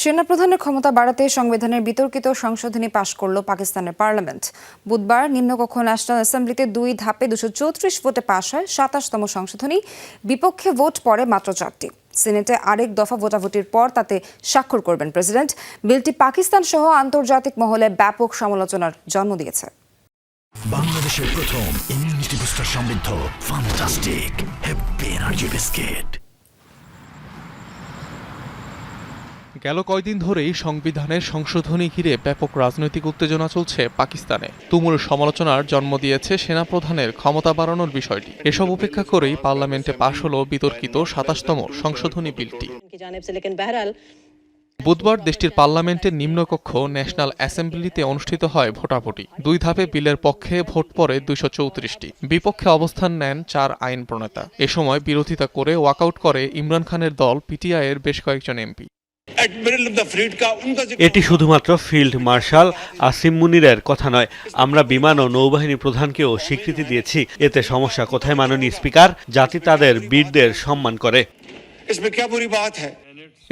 সেনাপ্রধানের ক্ষমতা বাড়াতে সংবিধানের বিতর্কিত সংশোধনী পাশ করল পাকিস্তানের পার্লামেন্ট। বুধবার নিম্নকক্ষ ন্যাশনাল অ্যাসেম্বলিতে দুই ধাপে দুশো চৌত্রিশ ভোটে পাশ হয় সাতাশতম সংশোধনী। বিপক্ষে ভোট পড়ে মাত্র চারটি। সিনেটে আরেক দফা ভোটাভুটির পর তাতে স্বাক্ষর করবেন প্রেসিডেন্ট। বিলটি পাকিস্তান সহ আন্তর্জাতিক মহলে ব্যাপক সমালোচনার জন্ম দিয়েছে। বাংলাদেশের প্রথম ইমিউনিটি বুস্টার সমৃদ্ধ ফান্টাস্টিক হ্যাপি এনার্জি বিস্কিট গেল কয়দিন ধরেই সংবিধানের সংশোধনী ঘিরে ব্যাপক রাজনৈতিক উত্তেজনা চলছে পাকিস্তানে। তুমুল সমালোচনার জন্ম দিয়েছে সেনাপ্রধানের ক্ষমতা বাড়ানোর বিষয়টি। এসব উপেক্ষা করেই পার্লামেন্টে পাশ হল বিতর্কিত সাতাশতম সংশোধনী বিলটি। বুধবার দেশটির পার্লামেন্টের নিম্নকক্ষ ন্যাশনাল অ্যাসেম্বলিতে অনুষ্ঠিত হয় ভোটাভুটি। দুই ধাপে বিলের পক্ষে ভোট পড়ে দুইশো চৌত্রিশটি। বিপক্ষে অবস্থান নেন চার আইন প্রণেতা। এ সময় বিরোধিতা করে ওয়াকআউট করে ইমরান খানের দল, পিটিআইয়ের বেশ কয়েকজন এমপি। এটি শুধুমাত্র ফিল্ড মার্শাল আসিম মুনিরের কথা নয় আমরা বিমান ও নৌবাহিনী প্রধানকেও স্বীকৃতি দিয়েছি। এতে সমস্যা কোথায় মাননীয় স্পিকার? জাতি তাদের বীরদের সম্মান করে।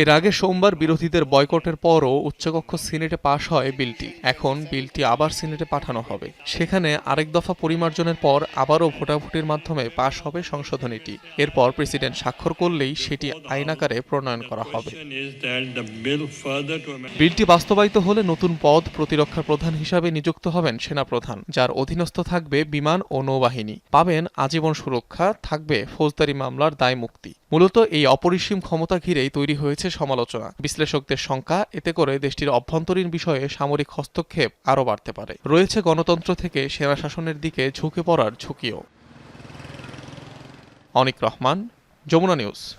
এর আগে সোমবার বিরোধীদের বয়কটের পরও উচ্চকক্ষ সিনেটে পাশ হয় বিলটি। এখন বিলটি আবার সিনেটে পাঠানো হবে। সেখানে আরেক দফা পরিমার্জনের পর আবারও ভোটাভুটির মাধ্যমে পাশ হবে সংশোধনীটি। এরপর প্রেসিডেন্ট স্বাক্ষর করলেই সেটি আইনাকারে প্রণয়ন করা হবে। বিলটি বাস্তবায়িত হলে নতুন পদ প্রতিরক্ষা প্রধান হিসাবে নিযুক্ত হবেন সেনাপ্রধান, যার অধীনস্থ থাকবে বিমান ও নৌবাহিনী। পাবেন আজীবন সুরক্ষা, থাকবে ফৌজদারি মামলার দায় মুক্তি। মূলত এই অপরিসীম ক্ষমতা ঘিরেই তৈরি হয়েছে সমালোচনা। বিশ্লেষকদের শঙ্কা এতে করে দেশটির অভ্যন্তরীণ বিষয়ে সামরিক হস্তক্ষেপ আরও বাড়তে পারে। রয়েছে গণতন্ত্র থেকে সেনা শাসনের দিকে ঝুঁকে পড়ার ঝুঁকিও। অনিক রহমান, যমুনা নিউজ।